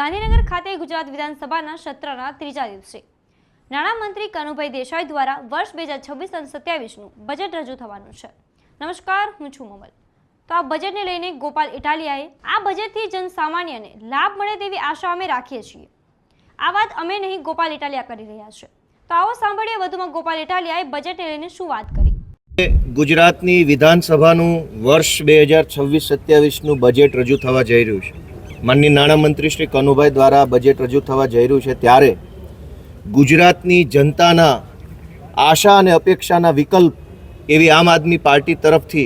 ગાંધીનગર ખાતે ગુજરાત વિધાનસભાના સત્રના ત્રીજા દિવસે. નાણામંત્રી કનુભાઈ દેસાઈ દ્વારા વર્ષ બે હજાર છવ્વીસ અને સત્યાવીસનું બજેટ રજૂ થવાનું છે. નમસ્કાર, હું છું મમલ. તો આ બજેટને લઈને ગોપાલ ઇટાલિયાએ આ બજેટથી જનસામાન્યને લાભ મળે તેવી આશા અમે રાખીએ છીએ. આ વાત અમે નહીં ગોપાલ ઇટાલિયા કરી રહ્યા છે. તો આવો સાંભળીએ વધુમાં ગોપાલ ઇટાલિયાએ બજેટને લઈને શું વાત કરી. ગુજરાતની વિધાનસભાનું વર્ષ બે હજાર છવ્વીસ સત્યાવીસનું બજેટ રજૂ થવા જઈ રહ્યું છે. માનની નાણામંત્રી શ્રી કનુભાઈ દ્વારા બજેટ રજૂ થવા જઈ રહ્યું છે ત્યારે ગુજરાતની જનતાના આશા અને અપેક્ષાના વિકલ્પ એવી આમ આદમી પાર્ટી તરફથી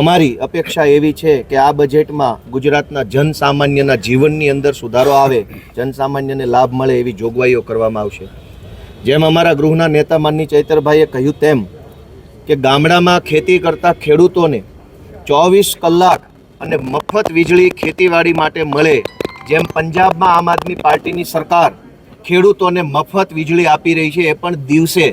અમારી અપેક્ષા એવી છે કે આ બજેટમાં ગુજરાતના જનસામાન્યના જીવનની અંદર સુધારો આવે, જનસામાન્યને લાભ મળે એવી જોગવાઈઓ કરવામાં આવશે. જેમ અમારા ગૃહના નેતા માનની ચૈતરભાઈએ કહ્યું તેમ કે ગામડામાં ખેતી કરતા ખેડૂતોને ચોવીસ કલાક અને મફત વીજળી ખેતીવાડી માટે મળે. જેમ પંજાબમાં આમ આદમી પાર્ટીની સરકાર ખેડૂતોને મફત વીજળી આપી રહી છે એ પણ દિવસે.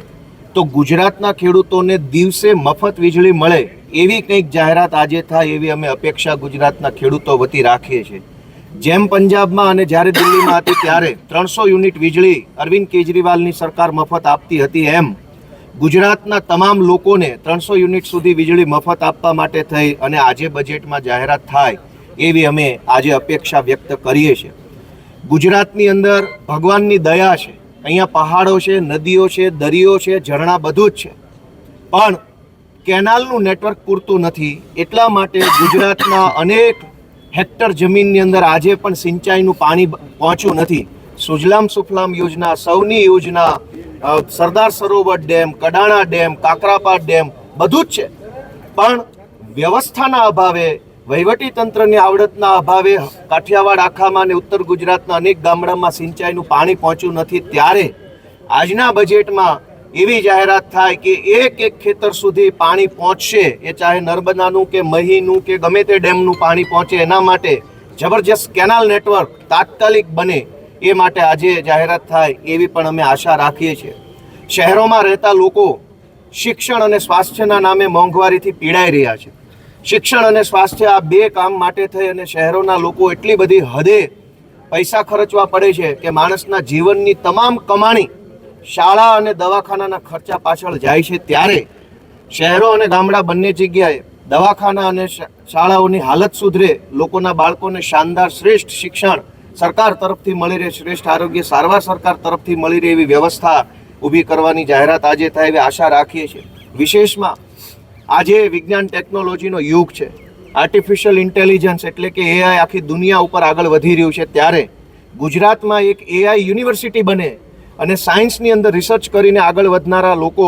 તો ગુજરાતના ખેડૂતોને દિવસે મફત વીજળી મળે એવી કંઈક જાહેરાત આજે થાય એવી અમે અપેક્ષા ગુજરાતના ખેડૂતો વતી રાખીએ છીએ. જેમ પંજાબમાં અને જ્યારે દિલ્હીમાં હતી ત્યારે ત્રણસો યુનિટ વીજળી અરવિંદ કેજરીવાલની સરકાર મફત આપતી હતી એમ ગુજરાતના તમામ લોકોને ત્રણસો યુનિટ સુધી વીજળી મફત આપવા માટે થઈ અને આજે બજેટમાં જાહેરાત થાય એવી અમે આજે અપેક્ષા વ્યક્ત કરીએ છીએ. ગુજરાતની અંદર ભગવાનની દયા છે. અહીંયા પહાડો છે, નદીઓ છે, દરિયો છે, ઝરણા બધું જ છે. પણ કેનાલનું નેટવર્ક પૂરતું નથી. એટલા માટે ગુજરાતના અનેક હેક્ટર જમીનની અંદર આજે પણ સિંચાઈનું પાણી પહોંચ્યું નથી. સુજલામ સુફલામ યોજના, સૌની યોજના Sardar Sarovar dam, Kadana dam, Kakrapar dam બધું જ છે. પણ વ્યવસ્થાના અભાવે, વહીવટી તંત્રની આવડતના અભાવે કાઠિયાવાડ, આખામાં અને ઉત્તર ગુજરાતના અનેક ગામડામાં સિંચાઈનું પાણી પહોંચ્યું નથી ત્યારે આજના બજેટમાં એવી જાહેરાત થાય કે એક એક ખેતર સુધી પાણી પહોંચશે, એ ચાહે નર્મદાનું કે મહીનું કે ગમે તે ડેમનું પાણી પહોંચે, એના માટે જબરજસ્ત કેનાલ નેટવર્ક તાત્કાલિક બને. એ માટે આજે જાહેરાત થાય એવી પણ અમે આશા રાખીએ છીએ. શહેરોમાં રહેતા લોકો શિક્ષણ અને સ્વાસ્થ્યના નામે મોંઘવારીથી પીડાઈ રહ્યા છે. શિક્ષણ અને સ્વાસ્થ્ય આ બે કામ માટે થઈ અને શહેરોના લોકો એટલી બધી હદે પૈસા ખર્ચવા પડે છે કે માણસના જીવનની તમામ કમાણી શાળા અને દવાખાનાના ખર્ચા પાછળ જાય છે ત્યારે શહેરો અને ગામડા બંને જગ્યાએ દવાખાના અને શાળાઓની હાલત સુધરે લોકોના બાળકોને શાનદાર શ્રેષ્ઠ શિક્ષણ સરકાર તરફથી મળી રહે, શ્રેષ્ઠ આરોગ્ય સારવાર સરકાર તરફથી મળી રહે એવી વ્યવસ્થા ઊભી કરવાની જાહેરાત આજે થાય એવી આશા રાખીએ છીએ. વિશેષમાં આજે વિજ્ઞાન ટેકનોલોજીનો યુગ છે. આર્ટિફિશિયલ ઇન્ટેલિજન્સ એટલે કે એઆઈ આખી દુનિયા ઉપર આગળ વધી રહ્યું છે. ત્યારે ગુજરાતમાં એક એઆઈ યુનિવર્સિટી બને અને સાયન્સની અંદર રિસર્ચ કરીને આગળ વધનારા લોકો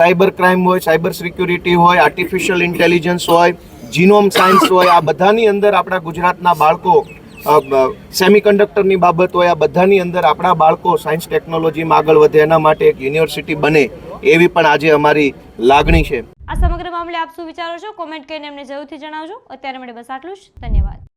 સાયબર ક્રાઇમ હોય, સાયબર સિક્યુરિટી હોય આર્ટિફિશિયલ ઇન્ટેલિજન્સ હોય જીનોમ સાયન્સ હોય, આ બધાની અંદર આપણા ગુજરાતના બાળકો સેમિકન્ડક્ટરની બાબત હોય, આ બધાની અંદર આપણા બાળકો સાયન્સ ટેકનોલોજીમાં આગળ વધે, એના માટે એક યુનિવર્સિટી બને, એવી પણ આજે અમારી લાગણી છે. આ સમગ્ર મામલે આપ શું વિચારો છો? કોમેન્ટ કરીને એમને જરૂરથી જણાવજો. અત્યારે માટે બસ આટલું જ. ધન્યવાદ.